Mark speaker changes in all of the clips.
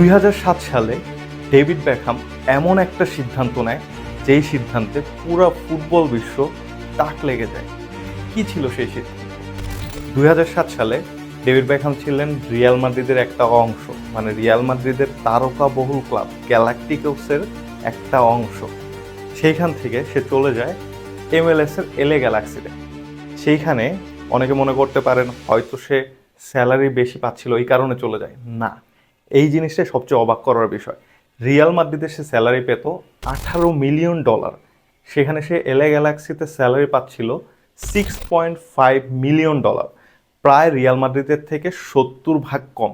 Speaker 1: দুই হাজার সাত সালে ডেভিড ব্যাকহাম এমন একটা সিদ্ধান্ত নেয়, যেই সিদ্ধান্তে পুরো ফুটবল বিশ্ব তাক লেগে যায়। কি ছিল সেই সিদ্ধান্ত? দুই হাজার সাত সালে ডেভিড ব্যাকহাম ছিলেন রিয়াল মাদ্রিদের একটা অংশ মানে রিয়াল মাদ্রিদের তারকা বহুল ক্লাব গ্যালাকটিকসের একটা অংশ। সেইখান থেকে সে চলে যায় এমএলএস এর এলে গ্যালাক্সিতে। সেইখানে অনেকে মনে করতে পারেন হয়তো সে স্যালারি বেশি পাচ্ছিল, এই কারণে চলে যায়। না এই জিনিসটাই সবচেয়ে অবাক করার বিষয়। রিয়াল মাদ্রিদে সে স্যালারি পেত আঠারো মিলিয়ন ডলার। সেখানে সে এলে গ্যালাক্সিতে স্যালারি পাচ্ছিল six point five million dollar. প্রায় রিয়াল মাদ্রিদের থেকে সত্তর ভাগ কম।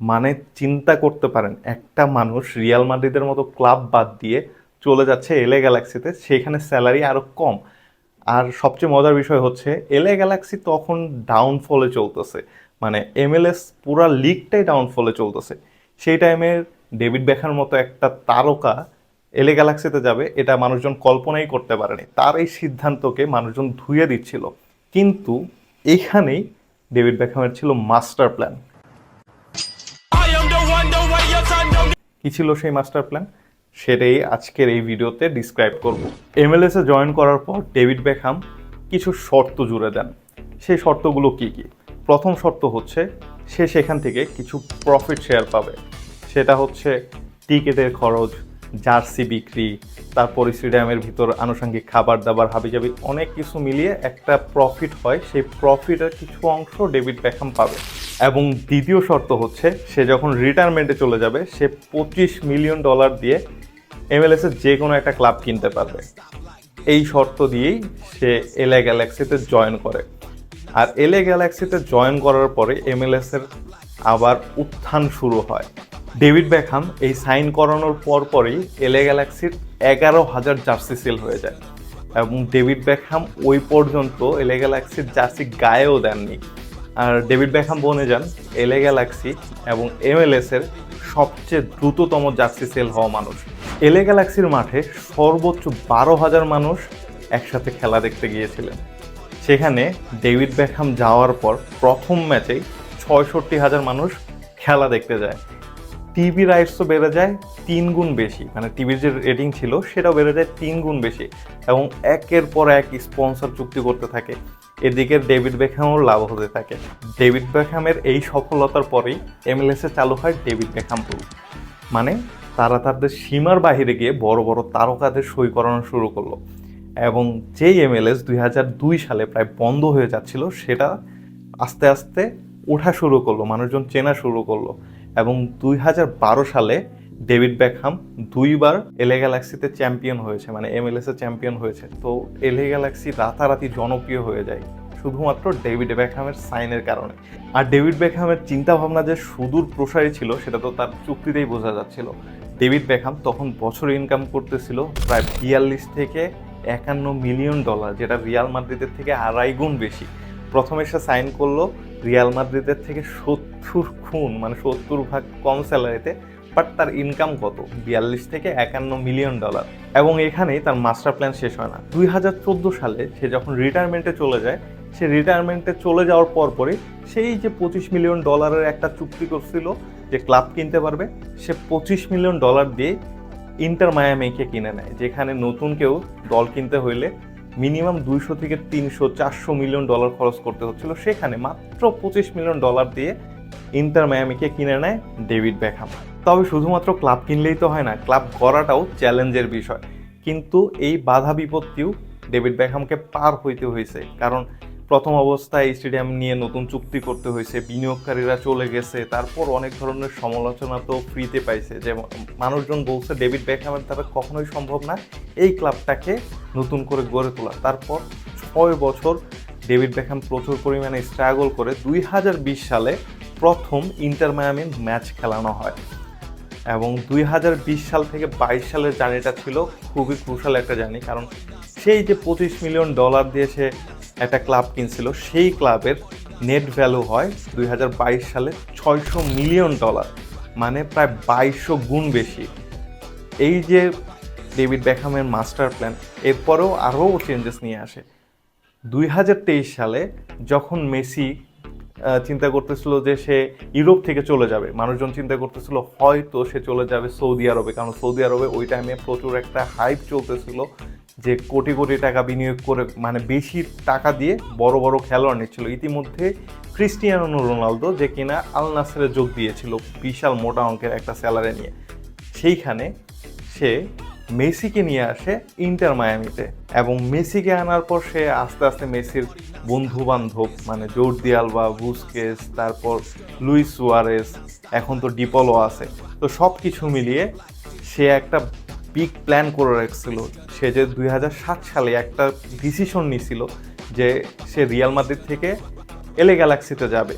Speaker 1: মানে চিন্তা করতে পারেন, একটা মানুষ রিয়াল মাদ্রিদের মতো ক্লাব বাদ দিয়ে চলে যাচ্ছে এলে গ্যালাক্সিতে, সেখানে স্যালারি আরও কম। আর সবচেয়ে মজার বিষয় হচ্ছে এলে গ্যালাক্সি তখন ডাউনফলে চলতেছে। মানে এমএলএস পুরা লিগটাই ডাউনফলে চলতেছে। সেই টাইমে ডেভিড বেখার মতো একটা তারকা এলে গ্যালাক্সিতে যাবে, এটা মানুষজন কল্পনাই করতে পারেনি। তার এই সিদ্ধান্তকে মানুষজন ধুয়ে দিচ্ছিল। কিন্তু এখানেই ডেভিড বেখামের ছিল মাস্টার প্ল্যান কি ছিল সেই মাস্টার প্ল্যান সেটাই আজকের এই ভিডিওতে ডিসক্রাইব করব। এমএলএস জয়েন করার পর ডেভিড বেকহাম কিছু শর্ত জুড়ে দেন। সেই শর্তগুলো কি কি? প্রথম শর্ত হচ্ছে, সে সেখান থেকে কিছু প্রফিট শেয়ার পাবে। সেটা হচ্ছে টিকেটের খরচ, জার্সি বিক্রি, তারপর স্টেডিয়ামের ভিতর আনুষঙ্গিক খাবার দাবার, হাবিজাবি, অনেক কিছু মিলিয়ে একটা প্রফিট হয়। সেই প্রফিটের কিছু অংশ ডেভিড বেকহাম পাবে। এবং দ্বিতীয় শর্ত হচ্ছে, সে যখন রিটায়ারমেন্টে চলে যাবে, সে পঁচিশ মিলিয়ন ডলার দিয়ে এমএলএস এর যে কোনো একটা ক্লাব কিনতে পারবে। এই শর্ত দিয়েই সে এলএ গ্যালাক্সিতে জয়েন করে। আর এলএ গ্যালাক্সিতে জয়েন করার পরে এমএলএস এর আবার উত্থান শুরু হয়। ডেভিড বেকহাম এই সাইন করানোর পর পরই এলএ গ্যালাক্সির এগারো হাজার জার্সি সেল হয়ে যায়। এবং ডেভিড বেকহাম ওই পর্যন্ত এলএ গ্যালাক্সির জার্সি গায়েও দেননি। আর ডেভিড বেকহাম বনে যান এলএ গ্যালাক্সি এবং এমএলএস এর সবচেয়ে দ্রুততম জার্সি সেল হওয়া মানুষ। এলএ গ্যালাক্সির মাঠে সর্বোচ্চ বারো হাজার মানুষ একসাথে খেলা দেখতে গিয়েছিলেন। সেখানে ডেভিড বেকহাম যাওয়ার পর প্রথম ম্যাচেই ছয়ষট্টি হাজার মানুষ খেলা দেখতে যায়। টিভি রাইটসও বেড়ে যায় তিন গুণ বেশি মানে টিভির যে রেটিং ছিল সেটাও বেড়ে যায় তিন গুণ বেশি এবং একের পর এক স্পন্সর চুক্তি করতে থাকে। এদিকে ডেভিড বেকহামও লাভ হতে থাকে। ডেভিড বেকহামের এই সফলতার পরেই এমএলএসে চালু হয় ডেভিড বেকহাম রুল মানে তারা তাদের সীমার বাইরে গিয়ে বড় বড় তারকাদের সই করানো শুরু করল। এবং যেই এমএলএস দুই হাজার দুই সালে প্রায় বন্ধ হয়ে যাচ্ছিল, সেটা আস্তে আস্তে ওঠা শুরু করল, মানুষজন চেনা শুরু করল। এবং দুই হাজার বারো সালে ডেভিড ব্যাকহাম দুইবার এলে গ্যালাক্সিতে চ্যাম্পিয়ন হয়েছে মানে এমএলএস চ্যাম্পিয়ন হয়েছে। তো এলে গ্যালাক্সি রাতারাতি জনপ্রিয় হয়ে যায়। শুধুমাত্র ডেভিড বেকহামের সাইনের কারণে। আর ডেভিড বেকহামের চিন্তা ভাবনা যে সুদূর প্রসারী ছিল, সেটা তো তার চুক্তিতেই বোঝা যাচ্ছিল। ডেভিড বেকহাম তখন বছরে ইনকাম করতেছিল প্রায় বিয়াল্লিশ থেকে একান্ন মিলিয়ন ডলার, যেটা রিয়াল মাদ্রিদের থেকে আড়াই গুণ বেশি। প্রথমে সে সাইন করল রিয়াল মাদ্রিদের থেকে সত্তর খুন মানে সত্তর ভাগ কম স্যালারিতে, বাট তার ইনকাম কত? বিয়াল্লিশ থেকে একান্ন মিলিয়ন ডলার। এবং এখানেই তার মাস্টার প্ল্যান শেষ হয় না। দুই হাজার চোদ্দ সালে সে যখন রিটায়ারমেন্টে চলে যায় সে রিটায়ারমেন্টে চলে যাওয়ার পর পরই সেই যে পঁচিশ মিলিয়ন ডলারের একটা চুক্তি করছিল যে ক্লাব কিনতে পারবে, সে পঁচিশ মিলিয়ন ডলার দিয়ে ইন্টার মায়ামিকে কিনে নেয়, যেখানে নতুন কেউ দল কিনতে হইলে মিনিমাম দুইশো থেকে তিনশো, চারশো মিলিয়ন ডলার খরচ করতে হচ্ছিল। সেখানে মাত্র পঁচিশ মিলিয়ন ডলার দিয়ে ইন্টার মায়ামিকে কিনে নেয় ডেভিড বেকহাম তবে শুধুমাত্র ক্লাব কিনলেই তো হয় না ক্লাব করাটাও চ্যালেঞ্জের বিষয়। কিন্তু এই বাধা বিপত্তিও ডেভিড বেকহামকে পার হইতে হয়েছে কারণ প্রথম অবস্থায় স্টেডিয়াম নিয়ে নতুন চুক্তি করতে হয়েছে, বিনিয়োগকারীরা চলে গেছে, তারপর অনেক ধরনের সমালোচনা তো ফ্রিতে পাইছে, যে মানুষজন বলছে ডেভিড বেকহামের দ্বারা কখনোই সম্ভব না এই ক্লাবটাকে নতুন করে গড়ে তোলা। তারপর ছয় বছর ডেভিড বেকহাম প্রচুর পরিমাণে স্ট্রাগল করে, দুই হাজার বিশ সালে প্রথম ইন্টার মায়ামির ম্যাচ খেলানো হয় এবং দুই হাজার বিশ সাল থেকে বাইশ সালের জার্নিটা ছিল খুবই ক্রুশাল একটা জার্নি, কারণ সেই যে পঁচিশ মিলিয়ন ডলার দিয়ে সে একটা ক্লাব কিনছিল। সেই ক্লাবের নেট ভ্যালু হয় দুই হাজার বাইশ সালে ছয়শো মিলিয়ন ডলার মানে প্রায় বাইশশো গুণ বেশি। এই যে ডেভিড বেকহামের মাস্টার প্ল্যান এরপরেও আরও চেঞ্জেস নিয়ে আসে। দুই হাজার তেইশ সালে যখন মেসি চিন্তা করতেছিল যে সে ইউরোপ থেকে চলে যাবে, মানুষজন চিন্তা করতেছিল হয়তো সে চলে যাবে সৌদি আরবে, কারণ সৌদি আরবে ওই টাইমে প্রচুর একটা হাইপ চলতেছিল যে কোটি কোটি টাকা বিনিয়োগ করে মানে বেশি টাকা দিয়ে বড় বড় খেলোয়াড় নিচ্ছিল। ইতিমধ্যে ক্রিস্টিয়ানো রোনালদো, যে কিনা আল নাসেরে যোগ দিয়েছিল বিশাল মোটা অঙ্কের একটা স্যালারি নিয়ে। সেইখানে সে মেসিকে নিয়ে আসে ইন্টার মায়ামিতে এবং মেসিকে আনার পর সে আস্তে আস্তে মেসির বন্ধু বান্ধব মানে জোরদি আলবা, বুসকেস, তারপর লুইস সুয়ারেস, এখন তো ডিপলো আছে। তো সব কিছু মিলিয়ে সে একটা বিগ প্ল্যান করে রাখছিল সে যে দুই হাজার সাত সালে একটা ডিসিশন নিছিল যে সে রিয়াল মাদ্রিদ থেকে এলে গ্যালাক্সিতে যাবে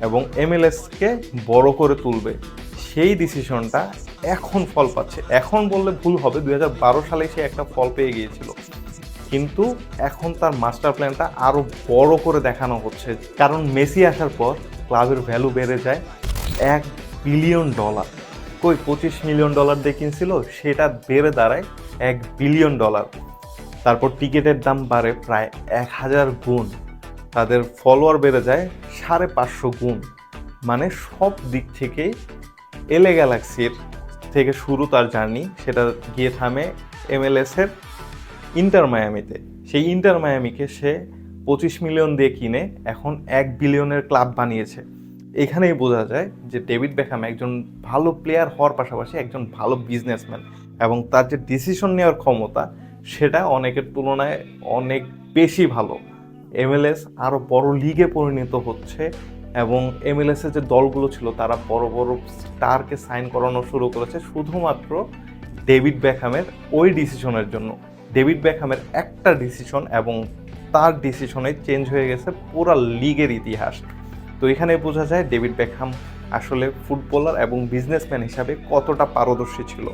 Speaker 1: এবং এমএলএসকে বড় করে তুলবে। সেই ডিসিশনটা এখন ফল পাচ্ছে। এখন বললে ভুল হবে দু হাজার বারো সালে সে একটা ফল পেয়ে গিয়েছিল। কিন্তু এখন তার মাস্টার প্ল্যানটা আরও বড় করে দেখানো হচ্ছে। কারণ মেসি আসার পর ক্লাবের ভ্যালু বেড়ে যায় এক বিলিয়ন ডলার কই পঁচিশ মিলিয়ন ডলার দিয়ে কিনছিল, সেটা বেড়ে দাঁড়ায় এক বিলিয়ন ডলার। তারপর টিকিটের দাম বাড়ে প্রায় এক হাজার গুণ। তাদের ফলোয়ার বেড়ে যায় সাড়ে পাঁচশো গুণ। মানে সব দিক থেকেই এলে গ্যালাক্সির থেকে শুরু তার জার্নি সেটা গিয়ে থামে এমএলএস এর ইন্টার মায়ামিতে সেই ইন্টার মায়ামিকে সে পঁচিশ মিলিয়ন দিয়ে কিনে এখন এক বিলিয়নের ক্লাব বানিয়েছে। এখানেই বোঝা যায় যে ডেভিড বেখাম একজন ভালো প্লেয়ার হওয়ার পাশাপাশি একজন ভালো বিজনেসম্যান এবং তার যে ডিসিশন নেওয়ার ক্ষমতা, সেটা অনেকের তুলনায় অনেক বেশি ভালো। এমএলএস আরও বড় লিগে পরিণত হচ্ছে এবং এমএলএস এর যে দলগুলো ছিল, তারা বড় বড় স্টারকে সাইন করানো শুরু করেছে শুধুমাত্র ডেভিড বেখামের ওই ডিসিশনের জন্য। ডেভিড বেখামের একটা ডিসিশন এবং তার ডিসিশনে চেঞ্জ হয়ে গেছে পুরো লিগের ইতিহাস। তো এখানে বোঝা যায় ডেভিড বেকহাম আসলে ফুটবলার এবং বিজনেসম্যান হিসাবে কতটা পারদর্শী ছিল।